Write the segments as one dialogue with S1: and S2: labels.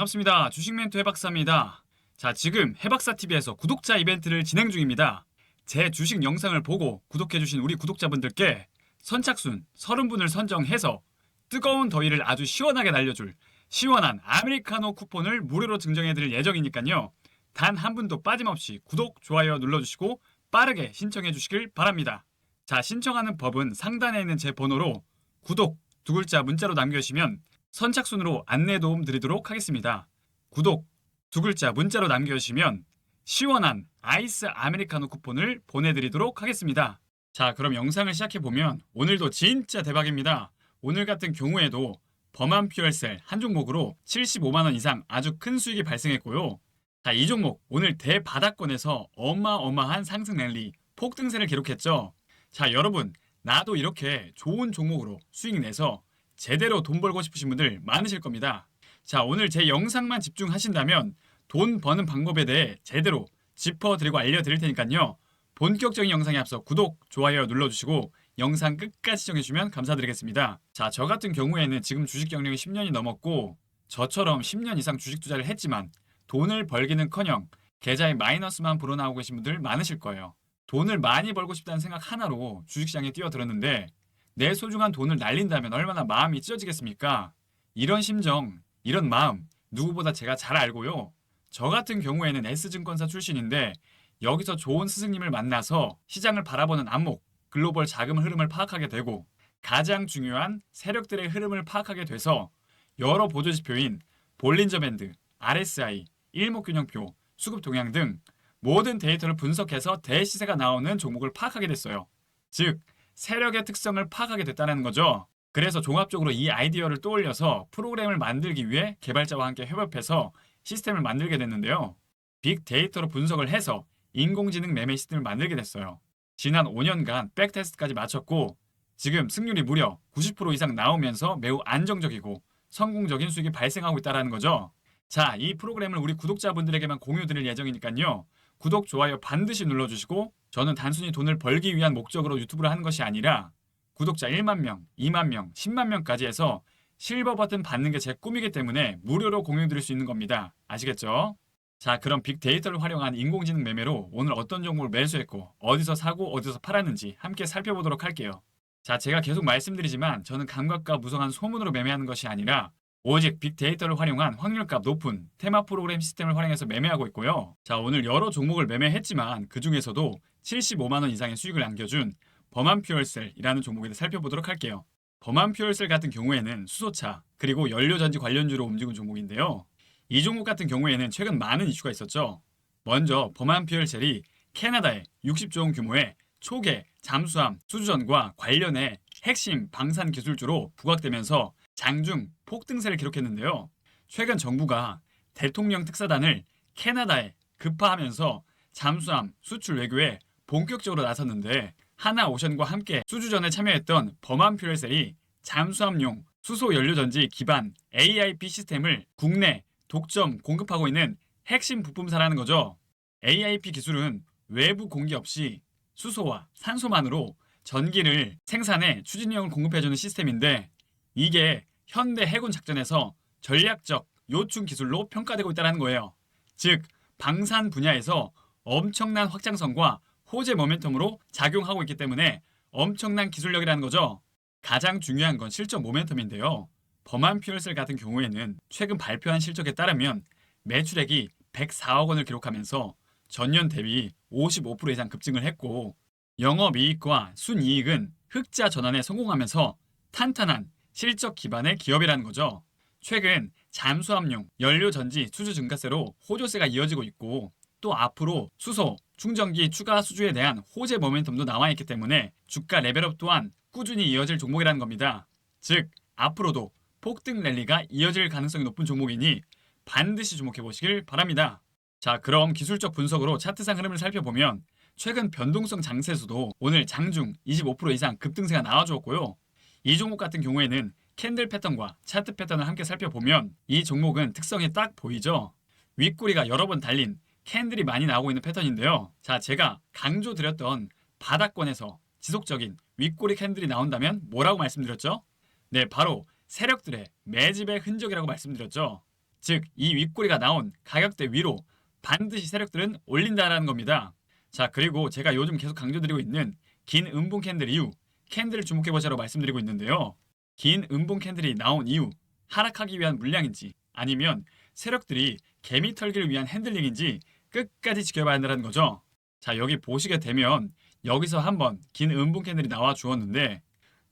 S1: 반갑습니다. 주식 멘토 해박사입니다. 자, 지금 해박사TV에서 구독자 이벤트를 진행 중입니다. 제 주식 영상을 보고 구독해주신 우리 구독자분들께 선착순 30분을 선정해서 뜨거운 더위를 아주 시원하게 날려줄 시원한 아메리카노 쿠폰을 무료로 증정해드릴 예정이니까요. 단 한 분도 빠짐없이 구독, 좋아요 눌러주시고 빠르게 신청해 주시길 바랍니다. 자, 신청하는 법은 상단에 있는 제 번호로 구독 두 글자 문자로 남겨주시면 선착순으로 안내 도움 드리도록 하겠습니다. 구독 두 글자 문자로 남겨주시면 시원한 아이스 아메리카노 쿠폰을 보내드리도록 하겠습니다. 자, 그럼 영상을 시작해보면 오늘도 진짜 대박입니다. 오늘 같은 경우에도 범한 퓨얼셀 한 종목으로 75만원 이상 아주 큰 수익이 발생했고요. 자, 이 종목 오늘 대바닥권에서 어마어마한 상승 랠리, 폭등세를 기록했죠. 자, 여러분, 나도 이렇게 좋은 종목으로 수익 내서 제대로 돈 벌고 싶으신 분들 많으실 겁니다. 자, 오늘 제 영상만 집중하신다면 돈 버는 방법에 대해 제대로 짚어드리고 알려드릴 테니까요. 본격적인 영상에 앞서 구독, 좋아요 눌러주시고 영상 끝까지 시청해주시면 감사드리겠습니다. 자, 저 같은 경우에는 지금 주식 경력이 10년이 넘었고 저처럼 10년 이상 주식 투자를 했지만 돈을 벌기는커녕 계좌에 마이너스만 불어나오고 계신 분들 많으실 거예요. 돈을 많이 벌고 싶다는 생각 하나로 주식시장에 뛰어들었는데 내 소중한 돈을 날린다면 얼마나 마음이 찢어지겠습니까? 이런 심정, 이런 마음 누구보다 제가 잘 알고요. 저 같은 경우에는 S증권사 출신인데 여기서 좋은 스승님을 만나서 시장을 바라보는 안목, 글로벌 자금 흐름을 파악하게 되고 가장 중요한 세력들의 흐름을 파악하게 돼서 여러 보조지표인 볼린저 밴드, RSI, 일목균형표, 수급 동향 등 모든 데이터를 분석해서 대시세가 나오는 종목을 파악하게 됐어요. 즉, 세력의 특성을 파악하게 됐다는 거죠. 그래서 종합적으로 이 아이디어를 떠올려서 프로그램을 만들기 위해 개발자와 함께 협업해서 시스템을 만들게 됐는데요. 빅데이터로 분석을 해서 인공지능 매매 시스템을 만들게 됐어요. 지난 5년간 백테스트까지 마쳤고 지금 승률이 무려 90% 이상 나오면서 매우 안정적이고 성공적인 수익이 발생하고 있다는 거죠. 자, 이 프로그램을 우리 구독자분들에게만 공유 드릴 예정이니까요. 구독, 좋아요 반드시 눌러주시고 저는 단순히 돈을 벌기 위한 목적으로 유튜브를 하는 것이 아니라 구독자 1만 명, 2만 명, 10만 명까지 해서 실버 버튼 받는 게 제 꿈이기 때문에 무료로 공유 드릴 수 있는 겁니다. 아시겠죠? 자, 그럼 빅데이터를 활용한 인공지능 매매로 오늘 어떤 종목을 매수했고 어디서 사고 어디서 팔았는지 함께 살펴보도록 할게요. 자, 제가 계속 말씀드리지만 저는 감각과 무성한 소문으로 매매하는 것이 아니라 오직 빅데이터를 활용한 확률값 높은 테마 프로그램 시스템을 활용해서 매매하고 있고요. 자, 오늘 여러 종목을 매매했지만 그 중에서도 75만 원 이상의 수익을 안겨준 범한 퓨얼셀이라는 종목에 대해 살펴보도록 할게요. 범한 퓨얼셀 같은 경우에는 수소차 그리고 연료전지 관련주로 움직이는 종목인데요. 이 종목 같은 경우에는 최근 많은 이슈가 있었죠. 먼저 범한 퓨얼셀이 캐나다의 60조 원 규모의 초계 잠수함 수주전과 관련해 핵심 방산 기술주로 부각되면서 장중 폭등세를 기록했는데요. 최근 정부가 대통령 특사단을 캐나다에 급파하면서 잠수함 수출 외교에 본격적으로 나섰는데 하나오션과 함께 수주전에 참여했던 범한 퓨얼셀이 잠수함용 수소 연료전지 기반 AIP 시스템을 국내 독점 공급하고 있는 핵심 부품사라는 거죠. AIP 기술은 외부 공기 없이 수소와 산소만으로 전기를 생산해 추진력을 공급해주는 시스템인데 이게 현대 해군 작전에서 전략적 요충 기술로 평가되고 있다는 거예요. 즉 방산 분야에서 엄청난 확장성과 호재 모멘텀으로 작용하고 있기 때문에 엄청난 기술력이라는 거죠. 가장 중요한 건 실적 모멘텀인데요. 범한 퓨얼셀 같은 경우에는 최근 발표한 실적에 따르면 매출액이 104억 원을 기록하면서 전년 대비 55% 이상 급증을 했고 영업이익과 순이익은 흑자 전환에 성공하면서 탄탄한 실적 기반의 기업이라는 거죠. 최근 잠수함용 연료 전지 수주 증가세로 호조세가 이어지고 있고 또 앞으로 수소, 충전기 추가 수주에 대한 호재 모멘텀도 남아 있기 때문에 주가 레벨업 또한 꾸준히 이어질 종목이라는 겁니다. 즉 앞으로도 폭등 랠리가 이어질 가능성이 높은 종목이니 반드시 주목해 보시길 바랍니다. 자 그럼 기술적 분석으로 차트상 흐름을 살펴보면 최근 변동성 장세에서도 오늘 장중 25% 이상 급등세가 나와주었고요. 이 종목 같은 경우에는 캔들 패턴과 차트 패턴을 함께 살펴보면 이 종목은 특성이 딱 보이죠. 윗꼬리가 여러 번 달린 캔들이 많이 나오고 있는 패턴인데요. 자, 제가 강조드렸던 바닥권에서 지속적인 윗꼬리 캔들이 나온다면 뭐라고 말씀드렸죠? 네, 바로 세력들의 매집의 흔적이라고 말씀드렸죠. 즉, 이 윗꼬리가 나온 가격대 위로 반드시 세력들은 올린다라는 겁니다. 자, 그리고 제가 요즘 계속 강조드리고 있는 긴 음봉 캔들 이후 캔들을 주목해보자고 말씀드리고 있는데요. 긴 음봉 캔들이 나온 이후 하락하기 위한 물량인지 아니면 세력들이 개미 털기를 위한 핸들링인지 끝까지 지켜봐야 한다는 거죠. 자, 여기 보시게 되면 여기서 한번 긴 음봉 캔들이 나와 주었는데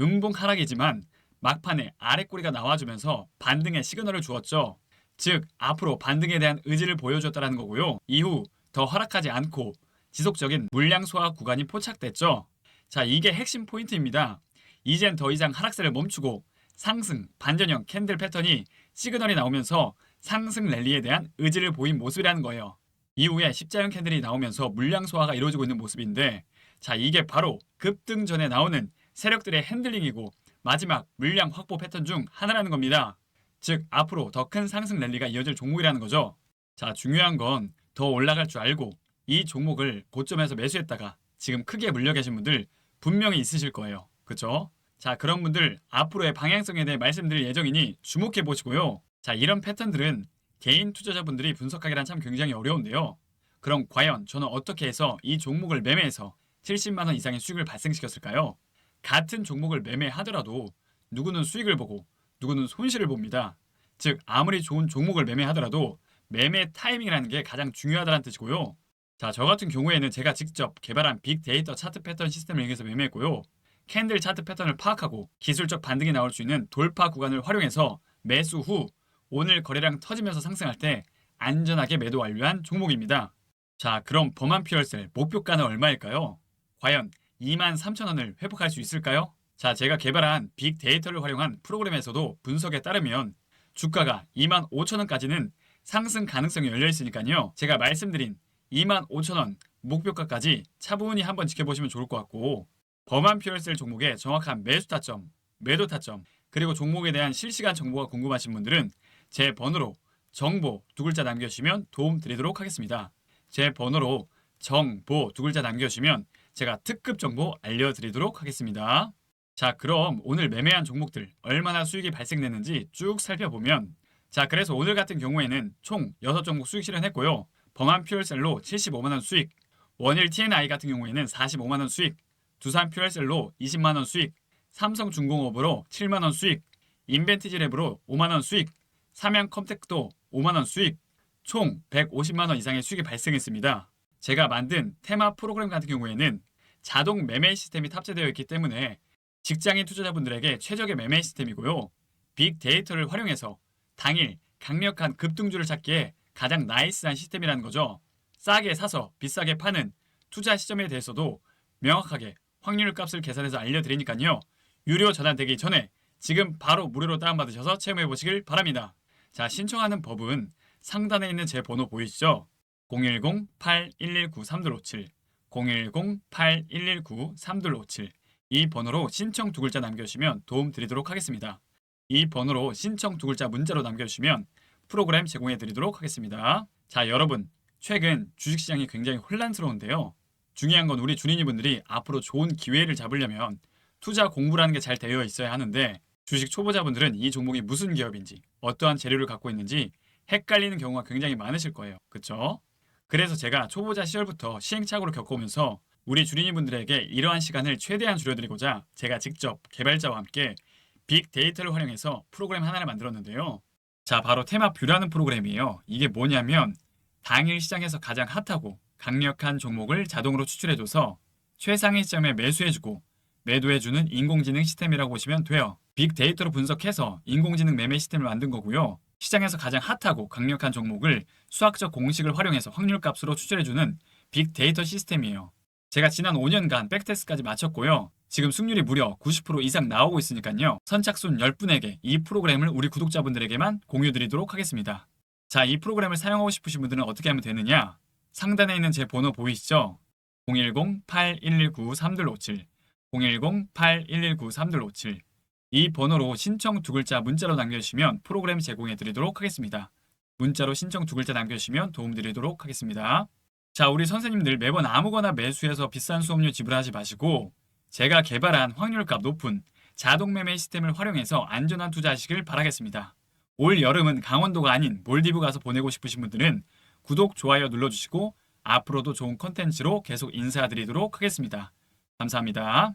S1: 음봉 하락이지만 막판에 아래 꼬리가 나와주면서 반등의 시그널을 주었죠. 즉 앞으로 반등에 대한 의지를 보여줬다는 거고요. 이후 더 하락하지 않고 지속적인 물량 소화 구간이 포착됐죠. 자 이게 핵심 포인트입니다. 이젠 더 이상 하락세를 멈추고 상승 반전형 캔들 패턴이 시그널이 나오면서 상승 랠리에 대한 의지를 보인 모습이라는 거예요. 이후에 십자형 캔들이 나오면서 물량 소화가 이루어지고 있는 모습인데 자 이게 바로 급등 전에 나오는 세력들의 핸들링이고 마지막 물량 확보 패턴 중 하나라는 겁니다. 즉 앞으로 더 큰 상승 랠리가 이어질 종목이라는 거죠. 자 중요한 건 더 올라갈 줄 알고 이 종목을 고점에서 매수했다가 지금 크게 물려 계신 분들 분명히 있으실 거예요. 그쵸? 자 그런 분들 앞으로의 방향성에 대해 말씀드릴 예정이니 주목해 보시고요. 자 이런 패턴들은 개인 투자자분들이 분석하기란 참 굉장히 어려운데요. 그럼 과연 저는 어떻게 해서 이 종목을 매매해서 70만 원 이상의 수익을 발생시켰을까요? 같은 종목을 매매하더라도 누구는 수익을 보고 누구는 손실을 봅니다. 즉 아무리 좋은 종목을 매매하더라도 매매 타이밍이라는 게 가장 중요하다는 뜻이고요. 자, 저 같은 경우에는 제가 직접 개발한 빅데이터 차트 패턴 시스템을 이용해서 매매했고요. 캔들 차트 패턴을 파악하고 기술적 반등이 나올 수 있는 돌파 구간을 활용해서 매수 후 오늘 거래량 터지면서 상승할 때 안전하게 매도 완료한 종목입니다. 자, 그럼 범한 피월셀 목표가는 얼마일까요? 과연 23,000원을 회복할 수 있을까요? 자, 제가 개발한 빅데이터를 활용한 프로그램에서도 분석에 따르면 주가가 25,000원까지는 상승 가능성이 열려 있으니까요. 제가 말씀드린 25,000원 목표가까지 차분히 한번 지켜보시면 좋을 것 같고 범한 피월셀 종목의 정확한 매수 타점, 매도 타점, 그리고 종목에 대한 실시간 정보가 궁금하신 분들은 제 번호로 정보 두 글자 남겨주시면 도움 드리도록 하겠습니다. 제 번호로 정보 두 글자 남겨주시면 제가 특급 정보 알려드리도록 하겠습니다. 자, 그럼 오늘 매매한 종목들 얼마나 수익이 발생됐는지 쭉 살펴보면 자, 그래서 오늘 같은 경우에는 총 6종목 수익 실현했고요. 범한 퓨얼셀로 75만원 수익, 원일 TNI 같은 경우에는 45만원 수익, 두산 퓨얼셀로 20만원 수익, 삼성중공업으로 7만원 수익, 인벤티지랩으로 5만원 수익, 삼양 컴텍도 5만원 수익, 총 150만원 이상의 수익이 발생했습니다. 제가 만든 테마 프로그램 같은 경우에는 자동 매매 시스템이 탑재되어 있기 때문에 직장인 투자자분들에게 최적의 매매 시스템이고요. 빅데이터를 활용해서 당일 강력한 급등주를 찾기에 가장 나이스한 시스템이라는 거죠. 싸게 사서 비싸게 파는 투자 시점에 대해서도 명확하게 확률 값을 계산해서 알려드리니까요. 유료 전환되기 전에 지금 바로 무료로 다운받으셔서 체험해 보시길 바랍니다. 자, 신청하는 법은 상단에 있는 제 번호 보이시죠? 010-8119-3257 010-8119-3257 이 번호로 신청 두 글자 남겨주시면 도움 드리도록 하겠습니다. 이 번호로 신청 두 글자 문자로 남겨주시면 프로그램 제공해 드리도록 하겠습니다. 자, 여러분. 최근 주식시장이 굉장히 혼란스러운데요. 중요한 건 우리 주린이분들이 앞으로 좋은 기회를 잡으려면 투자 공부라는 게 잘 되어 있어야 하는데 주식 초보자분들은 이 종목이 무슨 기업인지 어떠한 재료를 갖고 있는지 헷갈리는 경우가 굉장히 많으실 거예요. 그쵸? 그래서 제가 초보자 시절부터 시행착오를 겪어오면서 우리 주린이분들에게 이러한 시간을 최대한 줄여드리고자 제가 직접 개발자와 함께 빅데이터를 활용해서 프로그램 하나를 만들었는데요. 자, 바로 테마 뷰라는 프로그램이에요. 이게 뭐냐면 당일 시장에서 가장 핫하고 강력한 종목을 자동으로 추출해줘서 최상위 시점에 매수해주고 매도해주는 인공지능 시스템이라고 보시면 돼요. 빅데이터로 분석해서 인공지능 매매 시스템을 만든 거고요. 시장에서 가장 핫하고 강력한 종목을 수학적 공식을 활용해서 확률값으로 추출해주는 빅데이터 시스템이에요. 제가 지난 5년간 백테스트까지 마쳤고요. 지금 승률이 무려 90% 이상 나오고 있으니까요. 선착순 10분에게 이 프로그램을 우리 구독자분들에게만 공유드리도록 하겠습니다. 자, 이 프로그램을 사용하고 싶으신 분들은 어떻게 하면 되느냐? 상단에 있는 제 번호 보이시죠? 010-8119-3257 010-8119-3257 이 번호로 신청 두 글자 문자로 남겨주시면 프로그램 제공해 드리도록 하겠습니다. 문자로 신청 두 글자 남겨주시면 도움 드리도록 하겠습니다. 자, 우리 선생님들 매번 아무거나 매수해서 비싼 수업료 지불하지 마시고 제가 개발한 확률값 높은 자동 매매 시스템을 활용해서 안전한 투자하시길 바라겠습니다. 올 여름은 강원도가 아닌 몰디브 가서 보내고 싶으신 분들은 구독, 좋아요 눌러주시고 앞으로도 좋은 컨텐츠로 계속 인사드리도록 하겠습니다. 감사합니다.